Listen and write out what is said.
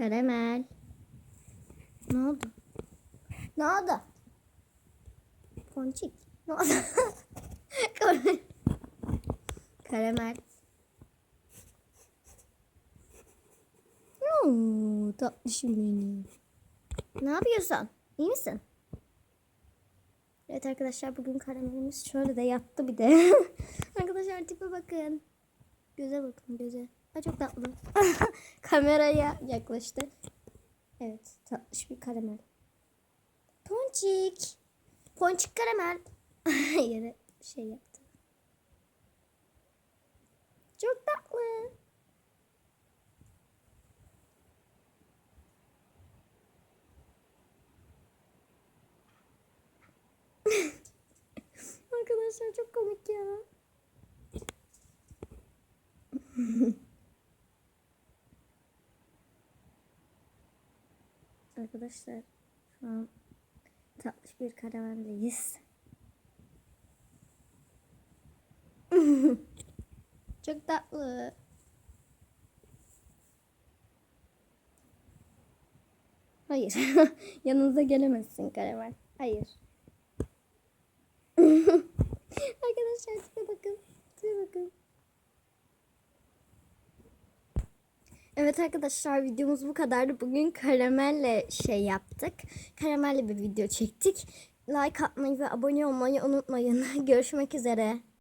Karamel. Ne oldu? Ne oldu? Ponçik. Ne oldu? Karamel. Karamel. Oo, tatlışım benim. Ne yapıyorsun? İyi misin? Evet arkadaşlar bugün karamelimiz şöyle de yattı bir de. arkadaşlar tipe bakın. Göze bakın göze. Ay çok tatlı. Kameraya yaklaştı. Evet tatlış bir karamel. Ponçik. Ponçik karamel. Yere şey yaptı. Çok tatlı. Arkadaşlar çok komik ya. Arkadaşlar şu an tatlış bir karavandeyiz. çok tatlı. Hayır. Yanınıza gelemezsin karavan. Hayır. Arkadaşlar tipe bakın. Tipe bakın. Evet arkadaşlar videomuz bu kadardı. Bugün karamelle şey yaptık. Karamelle bir video çektik. Like atmayı ve abone olmayı unutmayın. Görüşmek üzere.